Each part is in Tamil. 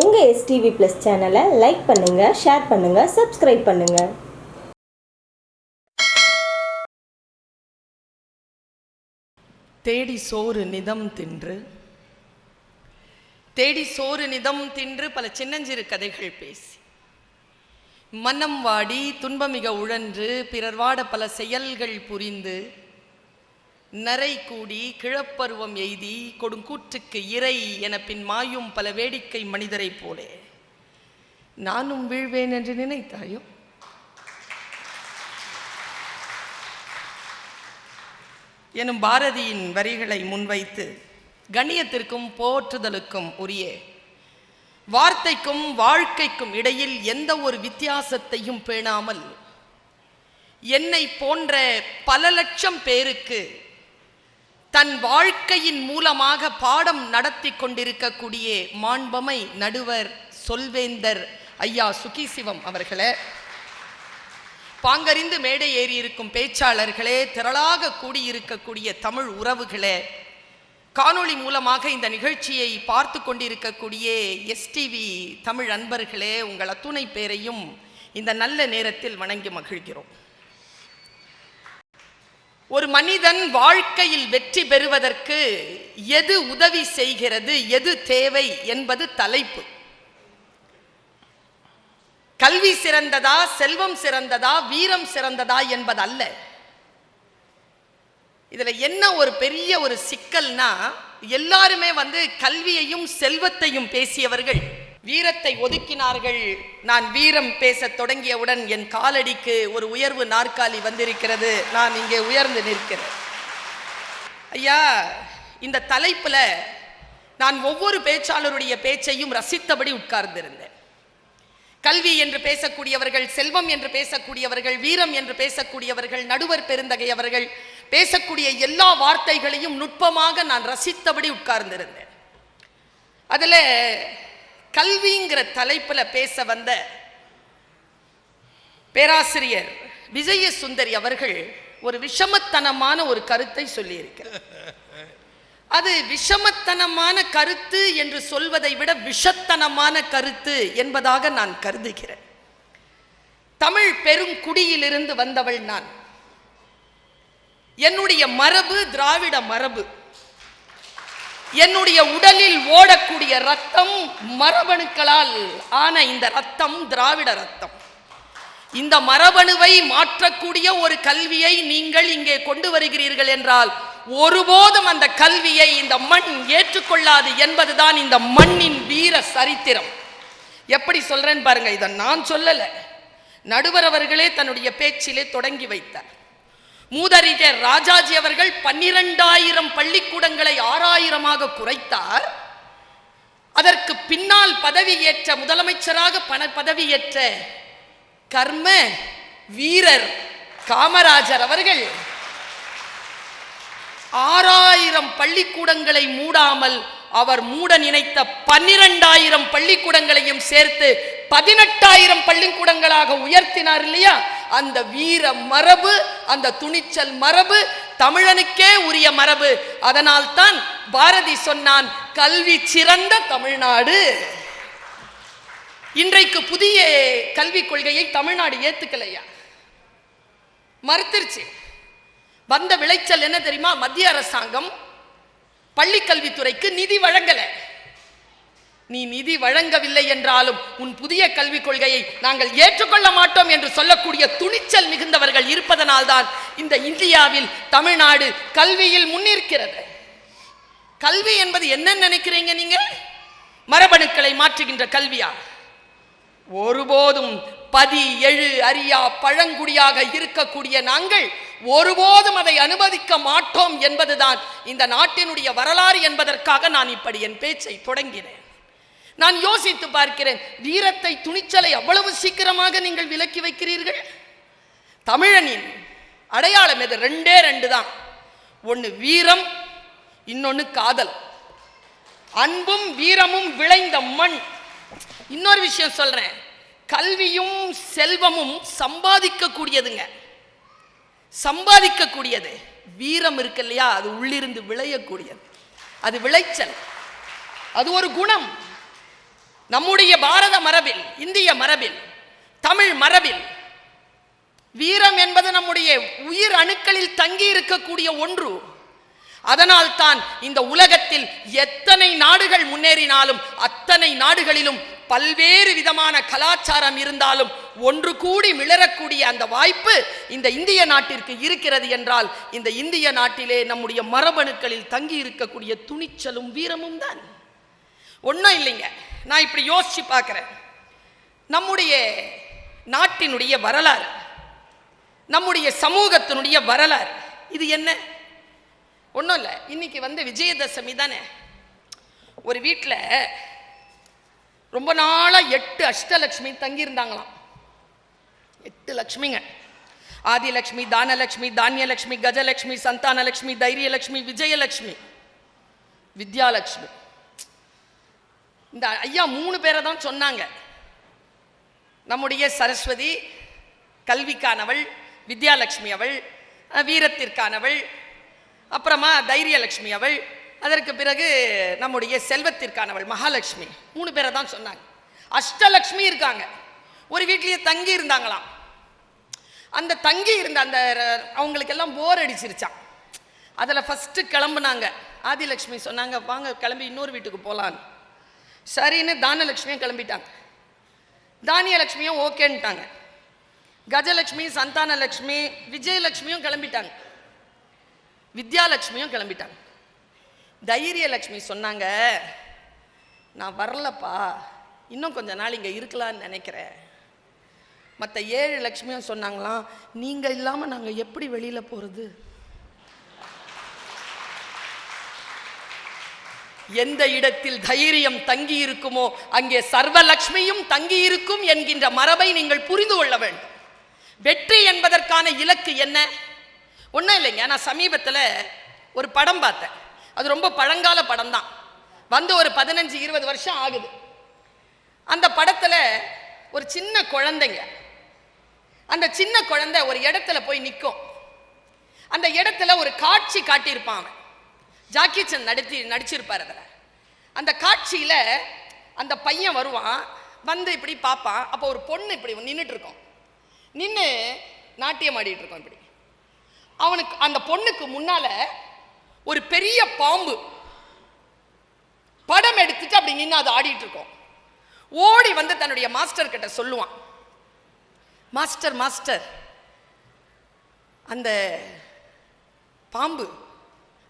உங்கள் எஸ்டிவி ப்ளஸ் சேனலை லைக் பண்ணுங்கள் ஷேர் பண்ணுங்கள் சப்ஸ்கிரைப் பண்ணுங்கள் தேடி சோறு நிதம் தின்று. தேடி சோறு நிதம் தின்று பல சின்னஞ்சிறு கதைகள் பேசி. மனம் வாடி துன்பமிக உழன்று பிறர் வாட பல செயல்கள் புரிந்து. நரை கூடி கிழப்பருவம் எய்தி கொடுங்கூற்றுக்கு இறை என பின் மாயும் பல வேடிக்கை மனிதரைப் போலே. நானும் வீழ்வேன் என்று நினைத்தாயோ? எனும் பாரதியின் வரிகளை முன்வைத்து கண்ணியத்திற்கும் போற்றுதலுக்கும் உரிய வார்த்தைக்கும் வாழ்க்கைக்கும் இடையில் எந்த ஒரு வித்தியாசத்தையும் பேணாமல் என்னை போன்ற பல லட்சம் பேருக்கு தன் வாழ்க்கையின் மூலமாக பாடம் நடத்தி கொண்டிருக்கக்கூடிய மாண்பமை நடுவர் சொல்வேந்தர் ஐயா சுகிசிவம் அவர்களே. பாங்கறிந்து மேடை ஏறி இருக்கும் பேச்சாளர்களே திரளாக கூடியிருக்கக்கூடிய தமிழ் உறவுகளே காணொளி மூலமாக இந்த நிகழ்ச்சியை பார்த்து கொண்டிருக்கக்கூடிய எஸ்டிவி தமிழ் அன்பர்களே உங்கள் அத்துணை பேரையும் இந்த நல்ல நேரத்தில் வணங்கி மகிழ்கிறோம். ஒரு மனிதன் வாழ்க்கையில் வெற்றி பெறுவதற்கு எது உதவி செய்கிறது எது தேவை என்பது தலைப்பு. கல்வி சிறந்ததா செல்வம் சிறந்ததா வீரம் சிறந்ததா என்பது அல்ல இதுல என்ன ஒரு பெரிய ஒரு சிக்கல்னா எல்லாருமே வந்து கல்வியையும் செல்வத்தையும் பேசியவர்கள். வீரத்தை ஒதுக்கினார்கள். நான் வீரம் பேசத் தொடங்கியவுடன் என் காலடிக்கு ஒரு உயர்வு நாற்காலி வந்திருக்கிறது. நான் இங்கே உயர்ந்து நிற்கிறேன். ஐயா இந்த தலைப்பில் நான் ஒவ்வொரு பேச்சாளருடைய பேச்சையும் ரசித்தபடி உட்கார்ந்திருந்தேன். கல்வி என்று பேசக்கூடியவர்கள் செல்வம் என்று பேசக்கூடியவர்கள் வீரம் என்று பேசக்கூடியவர்கள் நடுவர் பெருந்தகை அவர்கள் பேசக்கூடிய எல்லா வார்த்தைகளையும் நுட்பமாக நான் ரசித்தபடி உட்கார்ந்திருந்தேன். அதில் கல்விங்கிற தலைப்பில் பேச வந்த பேராசிரியர் விஜய சுந்தரி அவர்கள் ஒரு விஷமத்தனமான ஒரு கருத்தை சொல்லியிருக்கிறார். அது விஷமத்தனமான கருத்து என்று சொல்வதை விட விஷத்தனமான கருத்து என்பதாக நான் கருதுகிறேன். தமிழ் பெருங்குடியிலிருந்து வந்தவள் நான். என்னுடைய மரபு திராவிட மரபு. என்னுடைய உடலில் ஓடக்கூடிய ரத்தம் மரபணுக்களால் ஆன இந்த ரத்தம் திராவிட ரத்தம். இந்த மரபணுவை மாற்றக்கூடிய ஒரு கல்வியை நீங்கள் இங்கே கொண்டு வருகிறீர்கள் என்றால் ஒருபோதும் அந்த கல்வியை இந்த மண் ஏற்றுக்கொள்ளாது என்பதுதான் இந்த மண்ணின் வீர சரித்திரம். எப்படி சொல்றேன்னு பாருங்க இதை நான் சொல்லலை. நடுவர் அவர்களே தன்னுடைய பேச்சிலே தொடங்கி வைத்தார். மூதறிஞர் ராஜாஜி அவர்கள் பன்னிரண்டாயிரம் பள்ளிக்கூடங்களை ஆறாயிரமாக குறைத்தார். அதற்கு பின்னால் பதவியேற்ற முதலமைச்சராக பண பதவியேற்ற கர்ம வீரர் காமராஜர் அவர்கள் ஆறாயிரம் பள்ளிக்கூடங்களை மூடாமல் அவர் மூட நினைத்த பன்னிரண்டாயிரம் பள்ளிக்கூடங்களையும் சேர்த்து பதினெட்டாயிரம் பள்ளிக்கூடங்களாக உயர்த்தினார் இல்லையா? அந்த வீர மரபு அந்த துணிச்சல் மரபு தமிழனுக்கே உரிய மரபு. அதனால் தான் பாரதி சொன்னான் கல்வி சிறந்த தமிழ்நாடு. இன்றைக்கு புதிய கல்விக் கொள்கையை தமிழ்நாடு ஏத்துக்கலையா? மறுத்துருச்சு. வந்த விளைச்சல் என்ன தெரியுமா? மத்திய அரசாங்கம் பள்ளிக்கல்வித்துறைக்கு நிதி வழங்கல. நீ நிதி வழங்கவில்லை என்றாலும் உன் புதிய கல்விக் கொள்கையை நாங்கள் ஏற்றுக்கொள்ள மாட்டோம் என்று சொல்லக்கூடிய துணிச்சல் மிகுந்தவர்கள் இருப்பதனால்தான் இந்த இந்தியாவில் தமிழ்நாடு கல்வியில் முன்னிற்கிறது. கல்வி என்பது என்ன நினைக்கிறீங்க நீங்க? மரபணுக்களை மாற்றுகின்ற கல்வியா? ஒருபோதும் பதி எழு அறியா பழங்குடியாக இருக்கக்கூடிய நாங்கள் ஒருபோதும் அதை அனுமதிக்க மாட்டோம் என்பதுதான் இந்த நாட்டினுடைய வரலாறு என்பதற்காக நான் இப்படி என் பேச்சை தொடங்கினேன். நான் யோசித்து பார்க்கிறேன் வீரத்தை துணிச்சலை அவ்வளவு சீக்கிரமாக நீங்கள் விலக்கி வைக்கிறீர்கள்? தமிழனின் அடையாளம் எது? ரெண்டே ரெண்டு தான். ஒன்று வீரம் இன்னொன்று காதல். அன்பும் வீரமும் விளைந்த மண். இன்னொரு விஷயம் சொல்றேன் கல்வியும் செல்வமும் சம்பாதிக்கக்கூடியதுங்க. சம்பாதிக்கக்கூடியது. வீரம் இருக்கு இல்லையா? அது உள்ளிருந்து விளையக்கூடியது. அது விளைச்சல். அது ஒரு குணம். நம்முடைய பாரத மரபில் இந்திய மரபில் தமிழ் மரபில் வீரம் என்பது நம்முடைய உயிர் அணுக்களில் தங்கி இருக்கக்கூடிய ஒன்று. அதனால் தான் இந்த உலகத்தில் எத்தனை நாடுகள் முன்னேறினாலும் அத்தனை நாடுகளிலும் பல்வேறு விதமான கலாச்சாரம் இருந்தாலும் ஒன்று கூடி மிளரக்கூடிய அந்த வாய்ப்பு இந்த இந்திய நாட்டிற்கு இருக்கிறது என்றால் இந்த இந்திய நாட்டிலே நம்முடைய மரபணுக்களில் தங்கி இருக்கக்கூடிய துணிச்சலும் வீரமும் தான். ஒன்றும் இல்லைங்க. நான் இப்படி யோசிச்சு பார்க்குறேன். நம்முடைய நாட்டினுடைய வரலாறு நம்முடைய சமூகத்தினுடைய வரலாறு இது என்ன? ஒன்றும் இல்லை. இன்னைக்கு வந்து விஜயதசமி தானே. ஒரு வீட்டில் ரொம்ப நாளாக எட்டு அஷ்டலக்ஷ்மி தங்கியிருந்தாங்களாம். எட்டு லக்ஷ்மிங்க. ஆதிலக்ஷ்மி தானலக்ஷ்மி தானியலக்ஷ்மி கஜலக்ஷ்மி சந்தானலக்ஷ்மி தைரியலக்ஷ்மி விஜயலக்ஷ்மி வித்யாலக்ஷ்மி. இந்த ஐயா மூணு பேரை தான் சொன்னாங்க. நம்முடைய சரஸ்வதி கல்விக்கானவள் வித்யாலக்ஷ்மி அவள் வீரத்திற்கானவள் அப்புறமா தைரியலட்சுமி அவள் அதற்கு பிறகு நம்முடைய செல்வத்திற்கானவள் மகாலட்சுமி மூணு பேரை தான் சொன்னாங்க. அஷ்டலக்ஷ்மி இருக்காங்க. ஒரு வீட்லேயே தங்கி இருந்தாங்களாம். அந்த தங்கி இருந்த அந்த அவங்களுக்கு அவங்களுக்கெல்லாம் போர் அடிச்சிருச்சான் அதில் ஃபஸ்ட்டு கிளம்புனாங்க. ஆதிலட்சுமி சொன்னாங்க வாங்க கிளம்பி இன்னொரு வீட்டுக்கு போகலான்னு சரின்னு தானலட்சுமியும் கிளம்பிட்டாங்க. தானியலட்சுமியும் ஓகேன்ட்டாங்க. கஜலட்சுமி சந்தானலக்ஷ்மி விஜயலட்சுமியும் கிளம்பிட்டாங்க. வித்யாலட்சுமியும் கிளம்பிட்டாங்க. தைரியலட்சுமி சொன்னாங்க நான் வரலப்பா இன்னும் கொஞ்ச நாள் இங்கே இருக்கலாம்னு நினைக்கிறேன். மற்ற ஏழு லட்சுமியும் சொன்னாங்களாம் நீங்கள் இல்லாமல் நாங்கள் எப்படி வெளியில் போகிறது எந்த இடத்தில் தைரியம் தங்கி இருக்குமோ அங்கே சர்வலக்ஷ்மியும் தங்கி இருக்கும் என்கின்ற மரபை நீங்கள் புரிந்து கொள்ள வேண்டும். வெற்றி என்பதற்கான இலக்கு என்ன? ஒன்றும் இல்லைங்க நான் சமீபத்தில் ஒரு படம் பார்த்தேன். அது ரொம்ப பழங்கால படம் தான் வந்து ஒரு பதினஞ்சு இருபது வருஷம் ஆகுது. அந்த படத்தில் ஒரு சின்ன குழந்தைங்க அந்த சின்ன குழந்தை ஒரு இடத்துல போய் நிற்கும் அந்த இடத்துல ஒரு காட்சி காட்டியிருப்பான் அவன். ஜாக்கி சன் நடித்தி நடிச்சிருப்பார் அதில். அந்த காட்சியில் அந்த பையன் வருவான் வந்து இப்படி பார்ப்பான். அப்போ ஒரு பொண்ணு இப்படி நின்றுட்டு இருக்கும் நின்று நாட்டியம் ஆடிட்டு இருக்கோம் இப்படி. அவனுக்கு அந்த பொண்ணுக்கு முன்னால ஒரு பெரிய பாம்பு. படம் எடுத்துட்டு அப்படி நின்று அது ஆடிட்டு இருக்கோம். ஓடி வந்து தன்னுடைய மாஸ்டர் கிட்ட சொல்லுவான். மாஸ்டர் மாஸ்டர் அந்த பாம்பு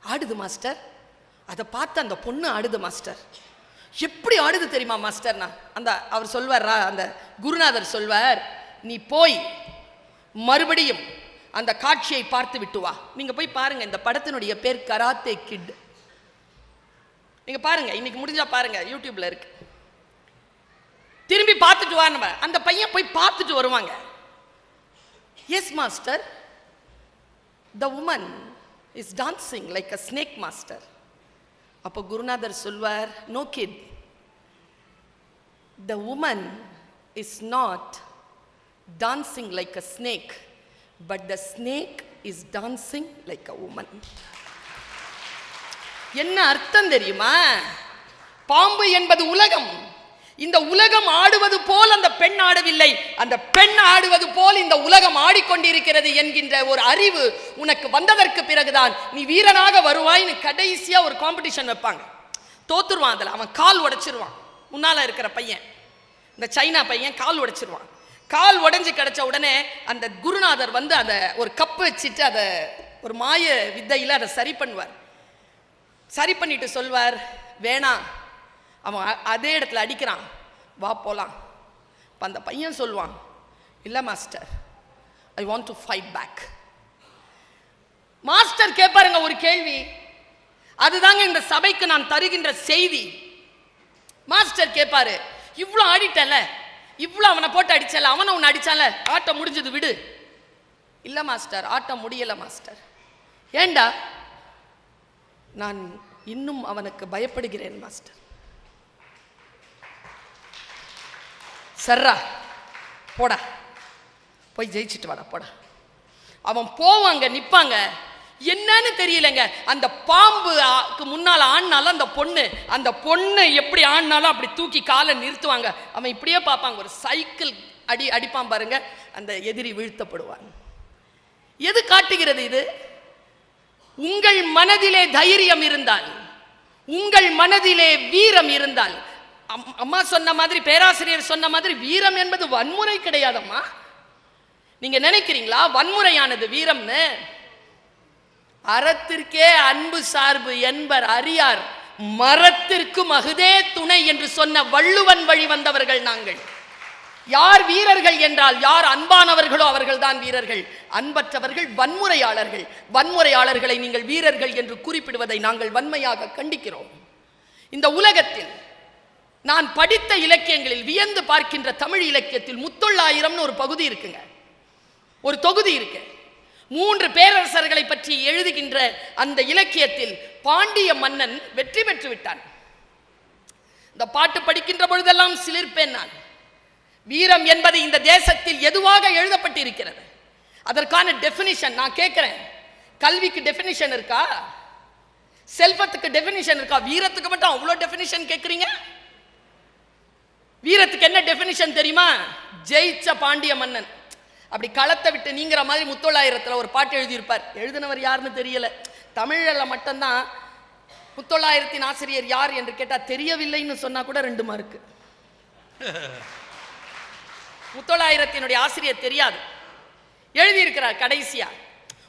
ஆடுது மாஸ்டர் அதை பார்த்து அந்த பொண்ணு ஆடுது மாஸ்டர் எப்படி ஆடுது தெரியுமா மாஸ்டர்னா அந்த அவர் சொல்வார் அந்த குருநாதர் சொல்வார் நீ போய் மறுபடியும் அந்த காட்சியை பார்த்து விட்டு வா. நீங்க போய் பாருங்க இந்த படத்தினுடைய பேர் கராத்தே கிட் நீங்க பாருங்க இன்னைக்கு முடிஞ்சா பாருங்க யூடியூப்ல இருக்கு. திரும்பி பார்த்துட்டு வா நம்ம. அந்த பையன் போய் பார்த்துட்டு வருவாங்க. Yes master the woman is dancing like a snake master அப்போ குருநாதர் சொல்வார் no kid the woman is not dancing like a snake but the snake is dancing like a woman என்ன அர்த்தம் தெரியுமா? பாம்பு என்பது உலகம். இந்த உலகம் ஆடுவது போல் அந்த பெண் ஆடவில்லை. அந்த பெண் ஆடுவது போல் இந்த உலகம் ஆடிக்கொண்டிருக்கிறது என்கின்ற ஒரு அறிவு உனக்கு வந்ததற்கு பிறகுதான் நீ வீரனாக வருவாய்னு கடைசியா ஒரு காம்படிஷன் வைப்பாங்க. தோத்துருவான் அதில். அவன் கால் உடைச்சிருவான். முன்னால இருக்கிற பையன். இந்த சைனா பையன் கால் உடைச்சிருவான். கால் உடஞ்சி கிடச்ச உடனே அந்த குருநாதர் வந்து அதை ஒரு கப்பு வச்சுட்டு அதை ஒரு மாய வித்தையில் அதை சரி பண்ணுவார். சரி பண்ணிட்டு சொல்வார் வேணாம் அவன் அ- அதே இடத்துல அடிக்கிறான். வா போகலாம் இப்போ அந்த பையன் சொல்லுவான் இல்லை master I want to fight back master கேட்பாருங்க ஒரு கேள்வி. அதுதாங்க இந்த சபைக்கு நான் தருகின்ற செய்தி. மாஸ்டர் கேட்பாரு இவ்வளோ ஆடிட்டல இவ்வளோ அவனை போட்டு அடிச்சல அவனை உன்னை அடிச்சால? ஆட்டம் முடிஞ்சது விடு. இல்லை மாஸ்டர் ஆட்டம் முடியலை மாஸ்டர். ஏண்டா? நான் இன்னும் அவனுக்கு பயப்படுகிறேன் மாஸ்டர். சர்ரா போடா. போய் ஜெயிச்சுட்டு வாடா போடா. அவன் போவாங்க நிற்பாங்க என்னன்னு தெரியலங்க. அந்த பாம்புக்கு முன்னால் ஆடினாலும் அந்த பொண்ணு அந்த பொண்ணு எப்படி ஆடினாலும் அப்படி தூக்கி காலை நிறுத்துவாங்க. அவன் இப்படியே பார்ப்பாங்க ஒரு சைக்கிள் அடி அடிப்பான் பாருங்க. அந்த எதிரி வீழ்த்தப்படுவான். எது காட்டுகிறது இது? உங்கள் மனதிலே தைரியம் இருந்தால் உங்கள் மனதிலே வீரம் இருந்தால். அம்- அம்மா சொன்ன மாதிரி பேராசிரியர் சொன்ன மாதிரி வீரம் என்பது வன்முறை கிடையாதம்மா. நீங்க நினைக்கிறீங்களா? வன்முறையானது வீரம்னு? அறத்திற்கே அன்பு சார்பு என்பர் அறியார் மரத்திற்கு மகுதே துணை என்று சொன்ன வள்ளுவன் வழி வந்தவர்கள் நாங்கள். யார் வீரர்கள் என்றால் யார் அன்பானவர்களோ அவர்கள்தான் வீரர்கள். அன்பற்றவர்கள் வன்முறையாளர்கள். வன்முறையாளர்களை நீங்கள் வீரர்கள் என்று குறிப்பிடுவதை நாங்கள் வன்மையாக கண்டிக்கிறோம். இந்த உலகத்தில் நான் படித்த இலக்கியங்களில் வியந்து பார்க்கின்ற தமிழ் இலக்கியத்தில் முத்தொள்ளாயிரம்னு ஒரு பகுதி இருக்குங்க. ஒரு தொகுதி இருக்குது மூன்று பேரரசர்களை பற்றி எழுதுகின்ற அந்த இலக்கியத்தில் பாண்டிய மன்னன் வெற்றி பெற்று விட்டான் இந்த பாட்டு படிக்கின்ற பொழுதெல்லாம் சிலிர்ப்பேன் நான். வீரம் என்பது இந்த தேசத்தில் எதுவாக எழுதப்பட்டிருக்கிறது? அதற்கான டெஃபினிஷன் நான் கேட்கிறேன். கல்விக்கு டெஃபினிஷன் இருக்கா? செல்வத்துக்கு டெஃபினிஷன் இருக்கா? வீரத்துக்கு மட்டும் அவ்வளோ டெஃபினிஷன் கேட்குறீங்க? வீரத்துக்கு என்ன டெஃபினிஷன் தெரியுமா? ஜெயிச்ச பாண்டிய மன்னன். அப்படி களத்தை விட்டு நீங்கிற மாதிரி முத்தொள்ளாயிரத்துல ஒரு பாட்டு எழுதியிருப்பார். எழுதினவர் யாருன்னு தெரியல. தமிழ்ல மட்டும்தான் முத்தொள்ளாயிரத்தின் ஆசிரியர் யார் என்று கேட்டா தெரியவில்லைன்னு சொன்னா கூட ரெண்டு மார்க்கு. முத்தொள்ளாயிரத்தினுடைய ஆசிரியர் தெரியாது. எழுதியிருக்கிறார் கடைசியா.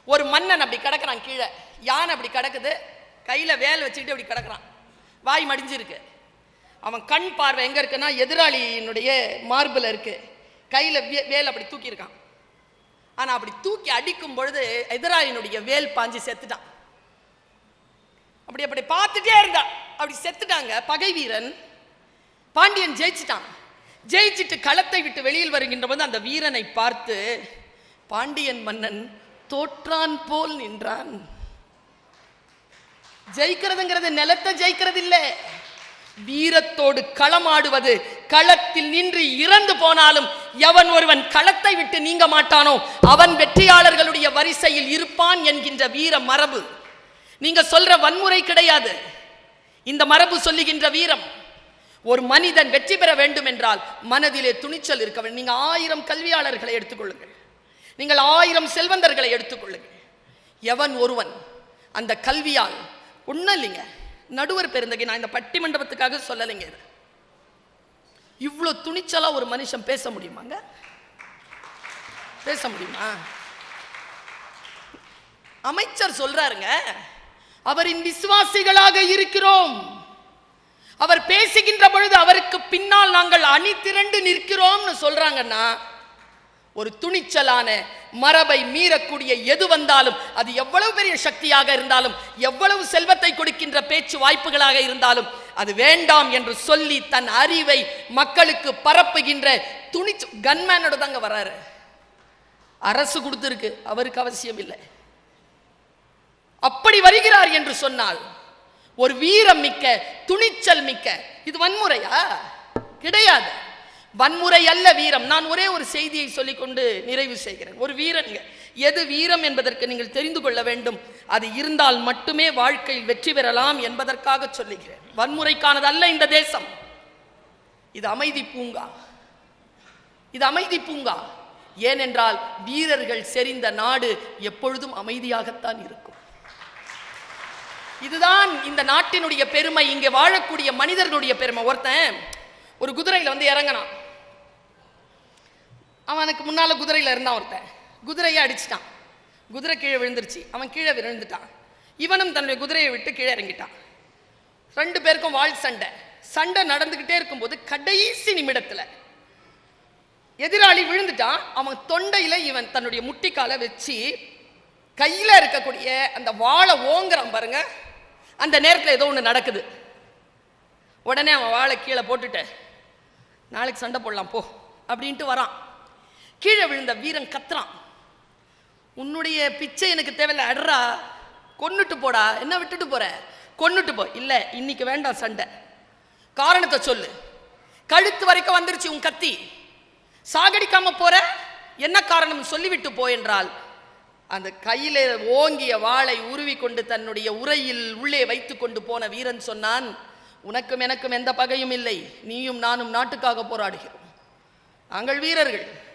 ஒரு மன்னன் அப்படி கிடக்குறான் கீழே. யானை அப்படி கிடக்குது? கையில வேல் வச்சுக்கிட்டு அப்படி கிடக்குறான். வாய் மடிஞ்சிருக்கு. அவன் கண் பார்வை எங்க இருக்குன்னா எதிராளியினுடைய மார்பில் இருக்கு. கையில வே- வேல் அப்படி தூக்கியிருக்கான். ஆனா அப்படி தூக்கி அடிக்கும் பொழுது எதிராளியினுடைய வேல் பாஞ்சு செத்துட்டான். அப்படி அப்படி பார்த்துட்டே இருந்தா அப்படி செத்துட்டாங்க. பகை வீரன். பாண்டியன் ஜெயிச்சிட்டான். ஜெயிச்சிட்டு களத்தை விட்டு வெளியில் வருகின்ற போது அந்த வீரனை பார்த்து பாண்டியன் மன்னன் தோற்றான் போல் நின்றான். ஜெயிக்கிறதுங்கிறது நிலத்தை ஜெயிக்கிறது இல்லை வீரத்தோடு களமாடுவது களத்தில் நின்று இறந்து போனாலும் எவன் ஒருவன் களத்தை விட்டு நீங்க மாட்டானோ அவன் வெற்றியாளர்களுடைய வரிசையில் இருப்பான் என்கின்ற வீர மரபு. நீங்க சொல்ற வன்முறை கிடையாது. இந்த மரபு சொல்லுகின்ற வீரம் ஒரு மனிதன் வெற்றி பெற வேண்டும் என்றால் மனதிலே துணிச்சல் இருக்க வேண்டும். நீங்க ஆயிரம் கல்வியாளர்களை எடுத்துக்கொள்ளுங்கள். நீங்கள் ஆயிரம் செல்வந்தர்களை எடுத்துக்கொள்ளுங்கள். எவன் ஒருவன் அந்த கல்வியால் ஒன்றும் இல்லைங்க நடுவர் பெருந்தகை நான் இந்த பட்டி மண்டபத்துக்காக சொல்லலைங்க இது. இவ்வளோ துணிச்சலாக ஒரு மனுஷன் பேச முடியுமாங்க? பேச முடியுமா? அமைச்சர் சொல்றாருங்க அவரின் விசுவாசிகளாக இருக்கிறோம். அவர் பேசுகின்ற பொழுது அவருக்கு பின்னால் நாங்கள் அணி திரண்டு நிற்கிறோம்னு சொல்றாங்கன்னா ஒரு துணிச்சலான மரபை மீறக்கூடிய எது வந்தாலும் அது எவ்வளவு பெரிய சக்தியாக இருந்தாலும் எவ்வளவு செல்வத்தை கொடுக்கின்ற பேச்சு வாய்ப்புகளாக இருந்தாலும் அது வேண்டாம் என்று சொல்லி தன் அறிவை மக்களுக்கு பரப்புகின்ற துணிச்சு கன்மேனோட தாங்க வராரு. அரசு கொடுத்துருக்கு அவருக்கு அவசியம் இல்லை. அப்படி வருகிறார் என்று சொன்னால் ஒரு வீரம் மிக்க துணிச்சல் மிக்க இது வன்முறையா? கிடையாது. வன்முறை அல்ல வீரம். நான் ஒரே ஒரு செய்தியை சொல்லிக்கொண்டு நிறைவு செய்கிறேன். ஒரு வீரன் எது வீரம் என்பதற்கு நீங்கள் தெரிந்து கொள்ள வேண்டும். அது இருந்தால் மட்டுமே வாழ்க்கையில் வெற்றி பெறலாம் என்பதற்காக சொல்லுகிறேன். வன்முறைக்கானது அல்ல இந்த தேசம். இது அமைதி பூங்கா. இது அமைதி பூங்கா. ஏனென்றால் வீரர்கள் செறிந்த நாடு எப்பொழுதும் அமைதியாகத்தான் இருக்கும். இதுதான் இந்த நாட்டினுடைய பெருமை. இங்கே வாழக்கூடிய மனிதர்களுடைய பெருமை. ஒருத்தன் ஒரு குதிரையில் வந்து இறங்கினான். அவனுக்கு முன்னால குதிரையில இருந்தான் ஒருத்தன். குதிரையை அடிச்சிட்டான். குதிரை கீழே விழுந்துருச்சு. அவன் கீழே விழுந்துட்டான். இவனும் தன்னுடைய குதிரையை விட்டு கீழே இறங்கிட்டான். ரெண்டு பேருக்கும் வாழ் சண்டை. சண்டை நடந்துகிட்டே இருக்கும்போது கடைசி நிமிடத்துல எதிராளி விழுந்துட்டான். அவன் தொண்டையில இவன் தன்னுடைய முட்டிக்கால வச்சு கையில இருக்கக்கூடிய அந்த வாழை ஓங்குறான் பாருங்க. அந்த நேரத்தில் ஏதோ ஒன்று நடக்குது. உடனே அவன் வாழை கீழே போட்டுட்டு நாளைக்கு சண்டை போடலாம் போ அப்படின்ட்டு வரான். கீழே விழுந்த வீரன் கத்துறான் உன்னுடைய பிச்சை எனக்கு தேவையில்ல அட்ரா கொன்னுட்டு போடா. என்ன விட்டுட்டு போற? கொன்னுட்டு போ. இல்லை இன்னைக்கு வேண்டாம் சண்டை. காரணத்தை சொல்லு. கழுத்து வரைக்கும் வந்துருச்சு உன் கத்தி. சாகடிக்காம போற? என்ன காரணம்? சொல்லிவிட்டு போ என்றால் அந்த கையில ஓங்கிய வாளை உருவி கொண்டு தன்னுடைய உரையில் உள்ளே வைத்து கொண்டு போன வீரன் சொன்னான் உனக்கும் எனக்கும் எந்த பகையும் இல்லை. நீயும் நானும் நாட்டுக்காக போராடுகிறோம். நாங்கள் வீரர்கள்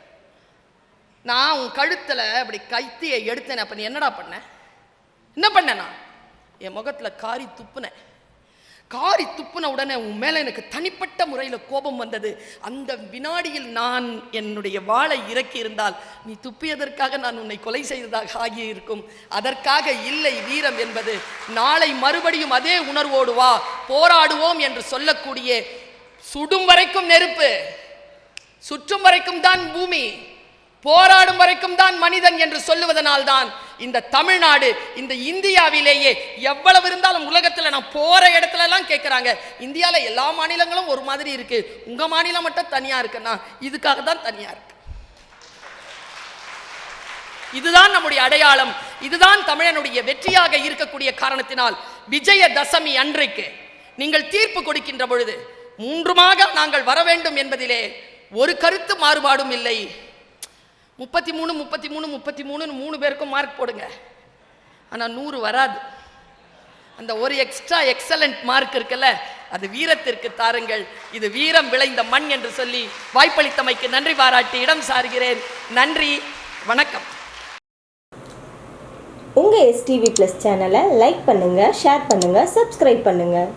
நான் உன் கழுத்தில் அப்படி கைத்தியை எடுத்தேன் அப்போ நீ என்னடா பண்ண? என்ன பண்ண நான்? என் முகத்தில் காரி துப்புனேன். காரி துப்புன உடனே உன் மேலே எனக்கு தனிப்பட்ட முறையில் கோபம் வந்தது. அந்த வினாடியில் நான் என்னுடைய வாளை இறக்கி இருந்தால் நீ துப்பியதற்காக நான் உன்னை கொலை செய்ததாக ஆகியிருக்கும். அதற்காக இல்லை வீரம் என்பது. நாளை மறுபடியும் அதே உணர்வோடு வா போராடுவோம் என்று சொல்லக்கூடிய சுடும் வரைக்கும் நெருப்பு சுற்றும் வரைக்கும் தான் பூமி. போராடும் வரைக்கும் தான் மனிதன் என்று சொல்லுவதனால் தான் இந்த தமிழ்நாடு இந்த இந்தியாவிலேயே எவ்வளவு இருந்தாலும் உலகத்துல நான் போகிற இடத்துல எல்லாம் கேட்கறாங்க இந்தியாவில் எல்லா மாநிலங்களும் ஒரு மாதிரி இருக்கு. உங்க மாநிலம் மட்டும் தனியாக இருக்குன்னா இதுக்காக தான் தனியாக இருக்கு. இதுதான் நம்முடைய அடையாளம். இதுதான் தமிழனுடைய வெற்றியாக இருக்கக்கூடிய காரணத்தினால் விஜய தசமி அன்றைக்கு நீங்கள் தீர்ப்பு கொடுக்கின்ற பொழுது மூன்றுமாக நாங்கள் வர வேண்டும் என்பதிலே ஒரு கருத்து மாறுபாடும் இல்லை. முப்பத்தி மூணு முப்பத்தி மூணு முப்பத்தி மூணுன்னு மூணு பேருக்கும் மார்க் போடுங்க. ஆனால் நூறு வராது. அந்த ஒரு எக்ஸ்ட்ரா எக்ஸலண்ட் மார்க் இருக்குல்ல அது வீரத்திற்கு தாருங்கள். இது வீரம் விளைந்த மண் என்று சொல்லி வாய்ப்பளித்தமைக்கு நன்றி பாராட்டி இடம் சாருகிறேன். நன்றி வணக்கம். உங்கள் எஸ்டிவி ப்ளஸ் சேனலை லைக் பண்ணுங்கள் ஷேர் பண்ணுங்கள் சப்ஸ்கிரைப் பண்ணுங்கள்